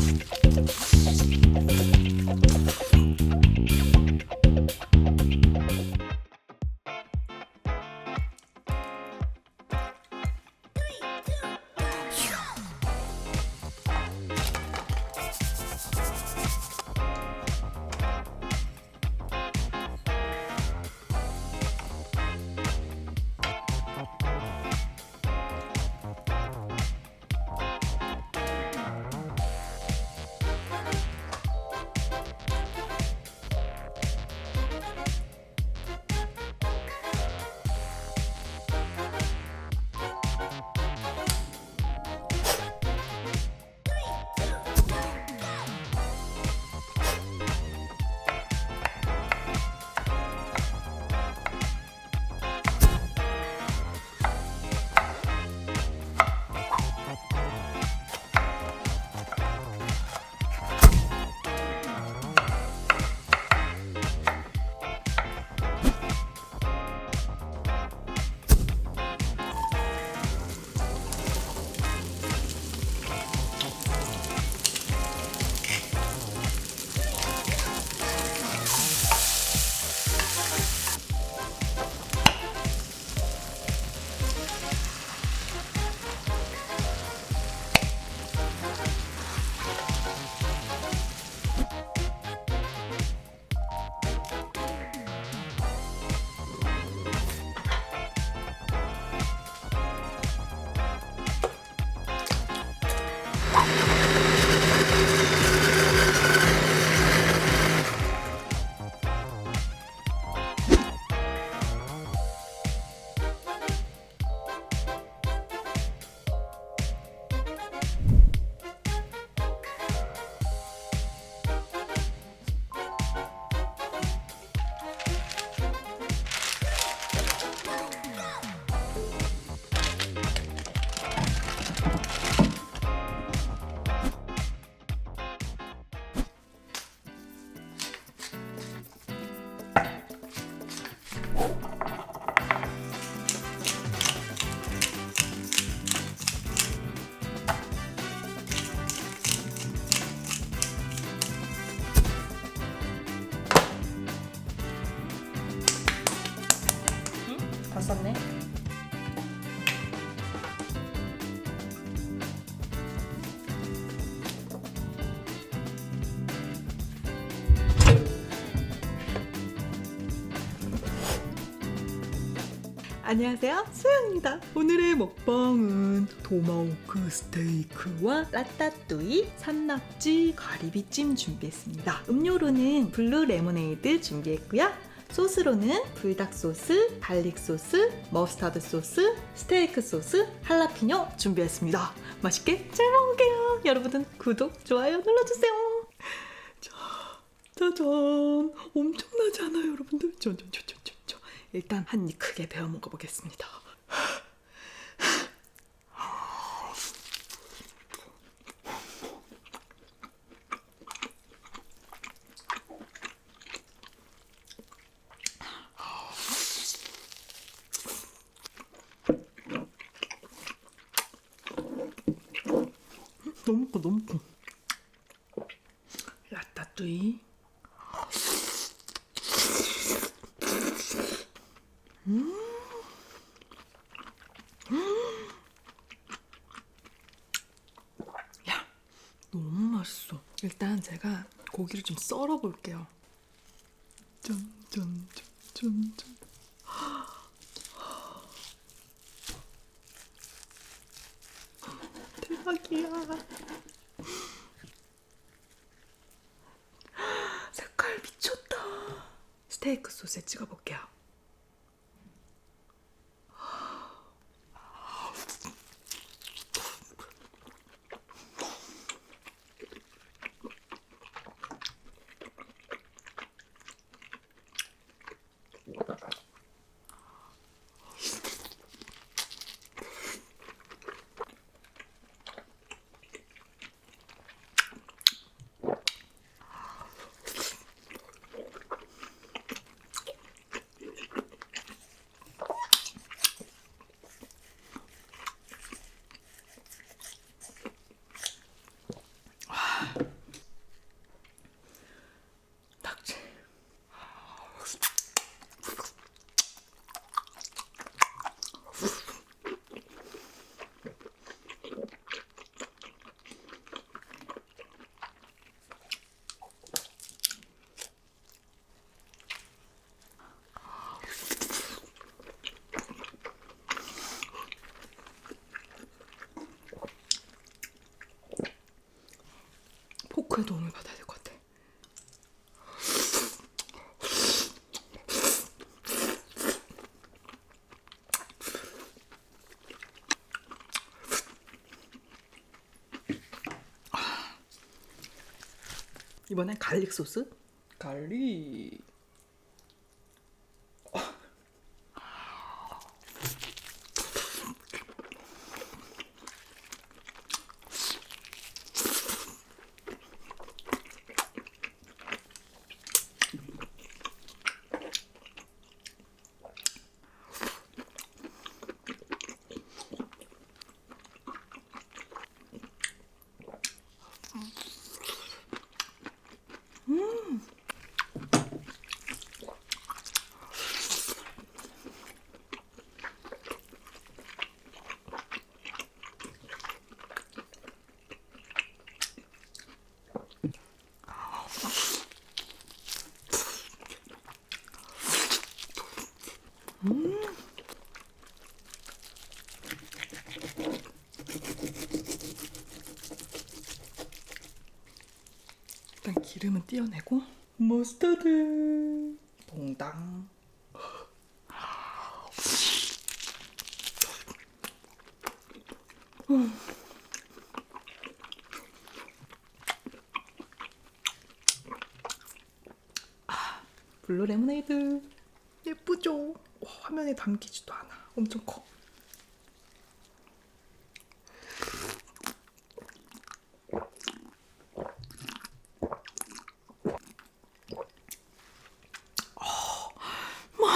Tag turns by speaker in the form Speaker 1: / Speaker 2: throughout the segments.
Speaker 1: Thank you. 썼네. 안녕하세요. 수영입니다. 오늘의 먹방은 도마호크 스테이크와 라따뚜이 산낙지 가리비찜 준비했습니다. 음료로는 블루 레모네이드 준비했고요 소스로는 불닭 소스, 갈릭 소스, 머스타드 소스, 스테이크 소스, 할라피뇨 준비했습니다. 맛있게 잘 먹을게요. 여러분은 구독, 좋아요 눌러주세요. 자, 짜잔. 엄청나지 않아요 여러분들? 일단 한 입 크게 베어 먹어보겠습니다. 너무 커 너무 커. 라따뚜이. 야, 너무 맛있어. 일단 제가 고기를 좀 썰어 볼게요. 짠, 짠, 짠, 짠, 짠. 대박이야. 색깔 미쳤다. 스테이크 소스에 찍어 볼게요. 셰프의 도움을 받아야 될 것 같아. 이번엔 갈릭 소스. 갈릭. 띄어내고? 머스타드. 동당. 아, 블루 레모네이드. 예쁘죠? 와, 화면에 담기지도 않아. 엄청 커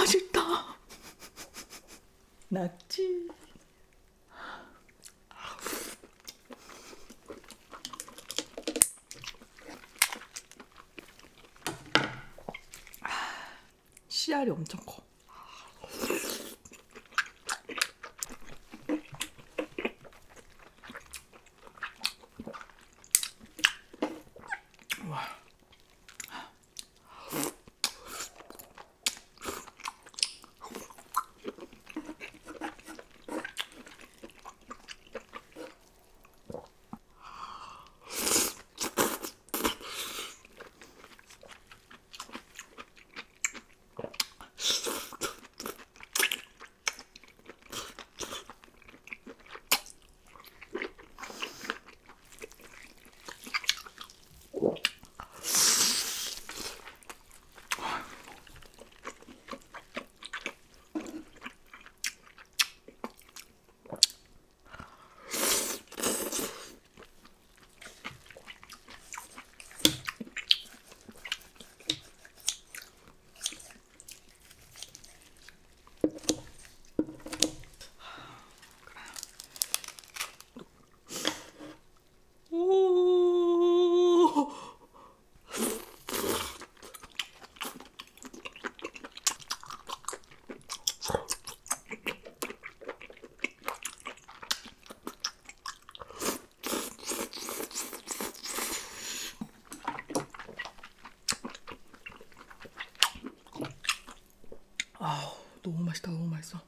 Speaker 1: 맛있다. 낙지. 씨알이 엄청 커. 와. 오. 아우 너무 맛있다. 너무 맛있어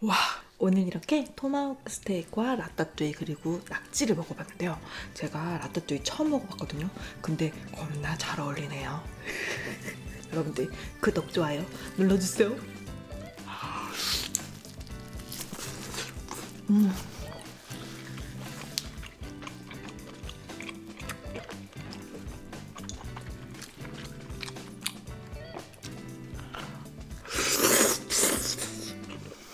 Speaker 1: 와 오늘 이렇게 토마호크 스테이크와 라따뚜이 그리고 낙지를 먹어봤는데요. 제가 라따뚜이 처음 먹어봤거든요. 근데 겁나 잘 어울리네요. 여러분들 구독 좋아요. 눌러주세요. 음